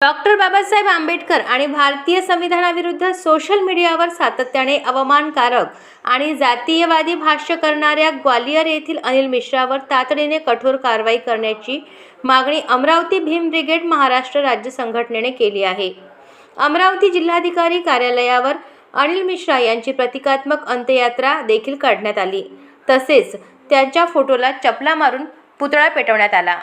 Doctor Babasaheb Ambedkar आणि भारतीय संविधानाविरुद्ध social मीडियावर सातत्याने अवमानकारक आणि जातीयवादी भाष्य करणाऱ्या ग्वालियर येथील अनिल मिश्रावर तातडीने कठोर कारवाई करण्याची मागणी अमरावती भीम ब्रिगेड महाराष्ट्र राज्य संघटनेने केली आहे. अमरावती जिल्हाधिकारी कार्यालयावर अनिल मिश्रा यांची प्रतिकात्मक अंत्ययात्रा देखील काढण्यात आली. तसेच त्यांच्या फोटोला चपला मारून पुतळा पेटवण्यात आला.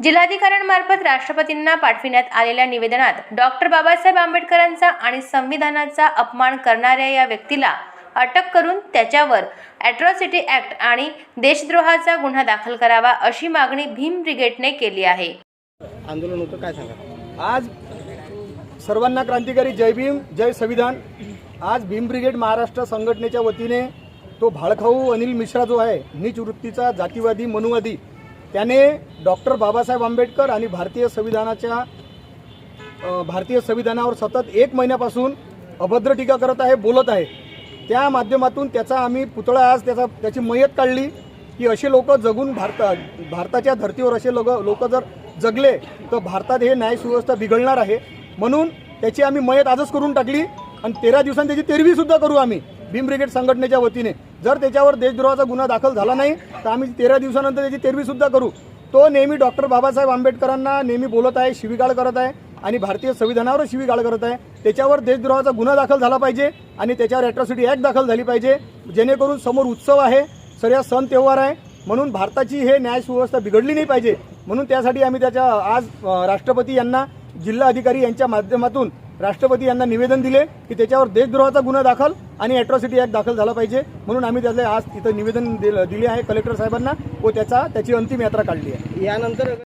जिल्हाधिकाऱ्यांमार्फत राष्ट्रपतींना पाठविण्यात आलेल्या निवेदनात डॉक्टर बाबासाहेब आंबेडकरांचा आणि संविधानाचा अपमान करणाऱ्या या व्यक्तीला अटक करून त्याच्यावर ॲट्रॉसिटी ॲक्ट आणि देशद्रोहाचा गुन्हा दाखल करावा अशी मागणी भीम ब्रिगेडने केली आहे. आंदोलन होतं काय सांगा? आज सर्वांना क्रांतिकारी जय भीम जय संविधान. आज भीम ब्रिगेड महाराष्ट्र संघटनेच्या वतीने तो भाळखाऊ अनिल मिश्रा जो आहे नीच वृत्तीचा जातीवादी मनुवादी त्याने डॉक्टर बाबासाहेब आंबेडकर आणि भारतीय संविधानाच्या भारतीय संविधानावर सतत एक महिन्यापासून अभद्र टीका करत आहे बोलत आहे. त्या माध्यमातून त्याचा आम्ही पुतळा आज त्याचा त्याची मयत काढली की असे लोक जगून भारता भारताच्या धर्तीवर असे लोक लोक जर जगले तर भारतात हे न्याय सुव्यवस्था बिघडणार आहे. म्हणून त्याची आम्ही मयत आजच करून टाकली आणि तेरा दिवसांनी त्याची तेरवीसुद्धा करू आम्ही. भीम ब्रिगेड संघटनेच्या वतीने. जर त्याच्यावर देशद्रोहाचा गुन्हा दाखल झाला नाही तर आम्ही तेरा दिवसानंतर त्याची तेरवीसुद्धा करू. तो नेहमी डॉक्टर बाबासाहेब आंबेडकरांना नेहमी बोलत आहे शिवीगाळ करत आहे आणि भारतीय संविधानावर शिवीगाळ करत आहे. त्याच्यावर देशद्रोहाचा गुन्हा दाखल झाला पाहिजे आणि त्याच्यावर ॲट्रॉसिटी ॲक्ट दाखल झाली पाहिजे. जेणेकरून समोर उत्सव आहे सर्व सण त्योहार आहे. म्हणून भारताची हे न्याय सुव्यवस्था बिघडली नाही पाहिजे. म्हणून त्यासाठी आम्ही त्याच्या आज राष्ट्रपती यांना जिल्हा अधिकारी यांच्या माध्यमातून राष्ट्रपती यांना निवेदन दिले की त्याच्यावर देशद्रोहाचा गुन्हा दाखल आणि अॅट्रॉसिटी ॲक्ट दाखल झाला पाहिजे म्हणून आम्ही त्याचे आज इथं निवेदन दिले आहे कलेक्टर साहेबांना व त्याचा त्याची अंतिम यात्रा काढली आहे. यानंतर